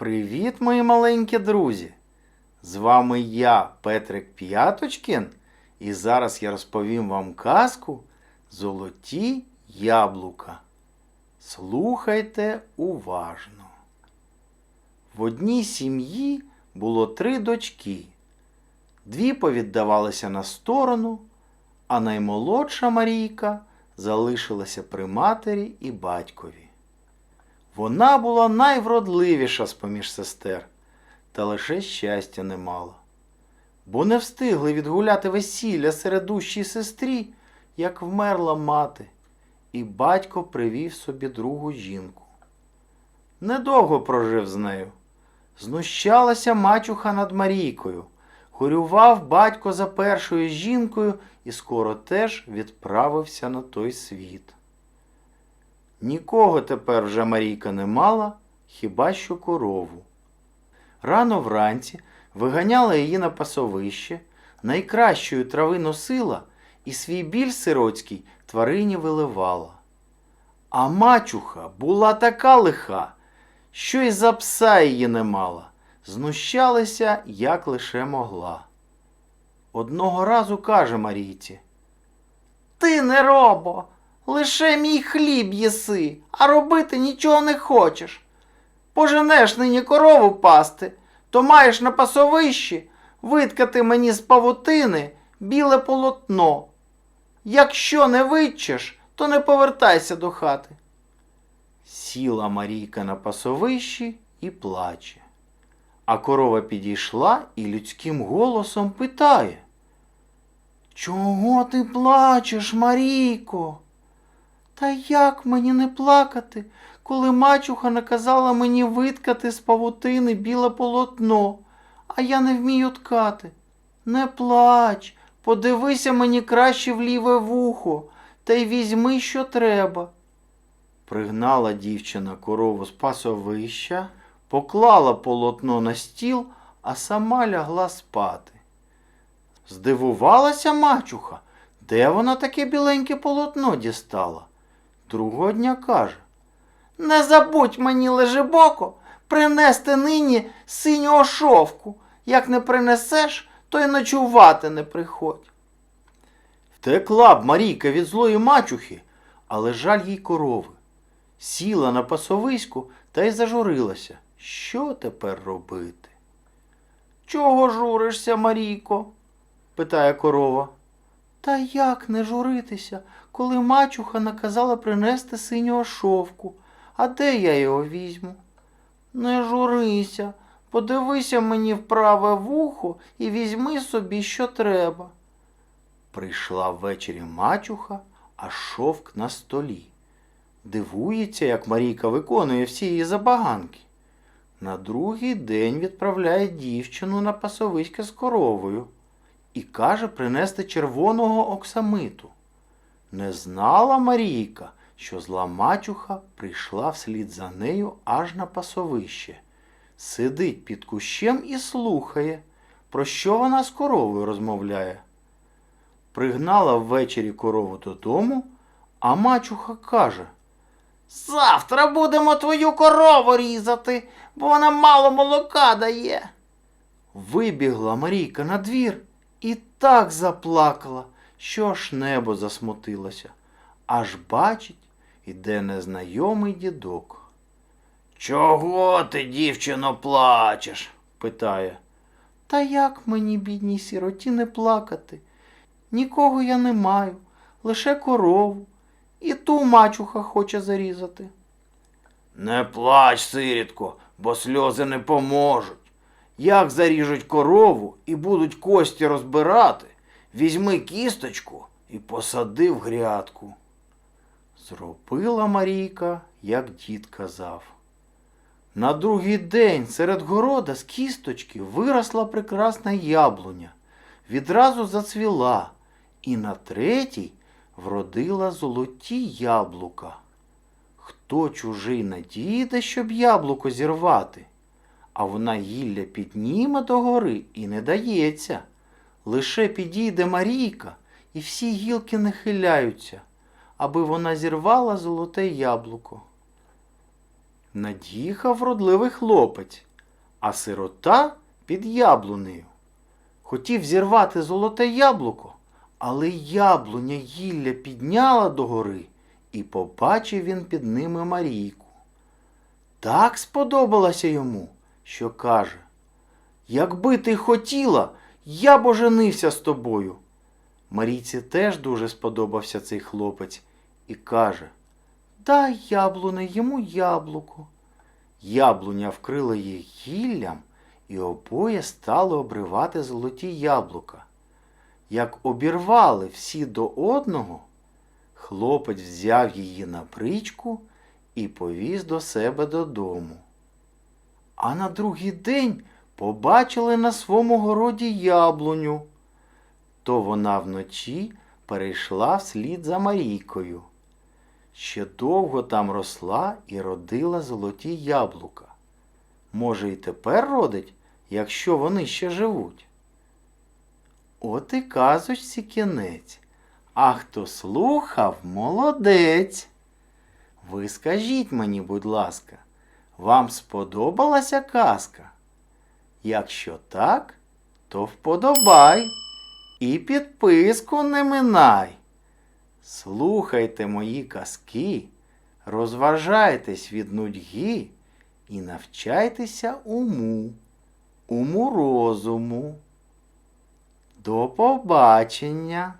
Привіт, мої маленькі друзі! З вами я, Петрик П'яточкін, і зараз я розповім вам казку Золоті яблука. Слухайте уважно. В одній сім'ї було три дочки. Дві повіддавалися на сторону, а наймолодша Марійка залишилася при матері і батькові. Вона була найвродливіша з поміж сестер, та лише щастя не мала. Бо не встигли відгуляти весілля середущій сестрі, як вмерла мати, і батько привів собі другу жінку. Недовго прожив з нею. Знущалася мачуха над Марійкою, горював батько за першою жінкою і скоро теж відправився на той світ. Нікого тепер вже Марійка не мала, хіба що корову. Рано вранці виганяла її на пасовище, найкращої трави носила і свій біль сироцький тварині виливала. А мачуха була така лиха, що й за пса її не мала, знущалася, як лише могла. Одного разу каже Марійці. Ти не робо, лише мій хліб їси, а робити нічого не хочеш. Поженеш нині корову пасти, то маєш на пасовищі виткати мені з павутини біле полотно. Якщо не витчеш, то не повертайся до хати. Сіла Марійка на пасовищі і плаче. А корова підійшла і людським голосом питає. Чого ти плачеш, Марійко? Та як мені не плакати, коли мачуха наказала мені виткати з павутини біле полотно, а я не вмію ткати? Не плач, подивися мені краще в ліве вухо, та й візьми, що треба. Пригнала дівчина корову з пасовища, поклала полотно на стіл, а сама лягла спати. Здивувалася мачуха, де вона таке біленьке полотно дістала. Другого дня каже Не забудь мені, лежебоко, принести нині синього шовку. Як не принесеш, то й ночувати не приходь. Втекла б Марійка від злої мачухи, але жаль їй корови. Сіла на пасовиську та й зажурилася. Що тепер робити? Чого журишся, Марійко? питає корова. Та як не журитися, коли мачуха наказала принести синього шовку, а де я його візьму? Не журися, подивися мені в праве вухо і візьми собі, що треба. Прийшла ввечері мачуха, а шовк на столі. Дивується, як Марійка виконує всі її забаганки. На другий день відправляє дівчину на пасовиське з коровою і каже принести червоного оксамиту. Не знала Марійка, що зла мачуха прийшла вслід за нею аж на пасовище. Сидить під кущем і слухає, про що вона з коровою розмовляє. Пригнала ввечері корову додому, а мачуха каже Завтра будемо твою корову різати, бо вона мало молока дає. Вибігла Марійка на двір так заплакала, що аж небо засмутилося. Аж бачить, іде незнайомий дідок. Чого ти, дівчино, плачеш? питає. Та як мені, бідній сіроті, не плакати? Нікого я не маю, лише корову, і ту мачуха хоче зарізати. Не плач, сирітко, бо сльози не поможуть. Як заріжуть корову і будуть кості розбирати, візьми кісточку і посади в грядку. Зробила Марійка, як дід казав. На другий день серед города з кісточки виросла прекрасна яблуня, відразу зацвіла, і на третій вродила золоті яблука. Хто чужий надійде, щоб яблуко зірвати? А вона гілля підніме догори і не дається. Лише підійде Марійка, і всі гілки нахиляються, аби вона зірвала золоте яблуко. Надіхав вродливий хлопець, а сирота під яблунею. Хотів зірвати золоте яблуко, але яблуня гілля підняла догори, і побачив він під ними Марійку. Так сподобалося йому, що каже, якби ти хотіла, я б оженився з тобою. Марійці теж дуже сподобався цей хлопець і каже, дай яблуне йому яблуко. Яблуня вкрила їх гіллям, і обоє стали обривати золоті яблука. Як обірвали всі до одного, хлопець взяв її на причку і повіз до себе додому. А на другий день побачили на своєму городі яблуню. То вона вночі перейшла вслід за Марійкою. Ще довго там росла і родила золоті яблука. Може, і тепер родить, якщо вони ще живуть. От і казочці кінець. А хто слухав, молодець. Ви скажіть мені, будь ласка, вам сподобалася казка? Якщо так, то вподобай і підписку не минай. Слухайте мої казки, розважайтесь від нудьги і навчайтеся уму, уму розуму. До побачення!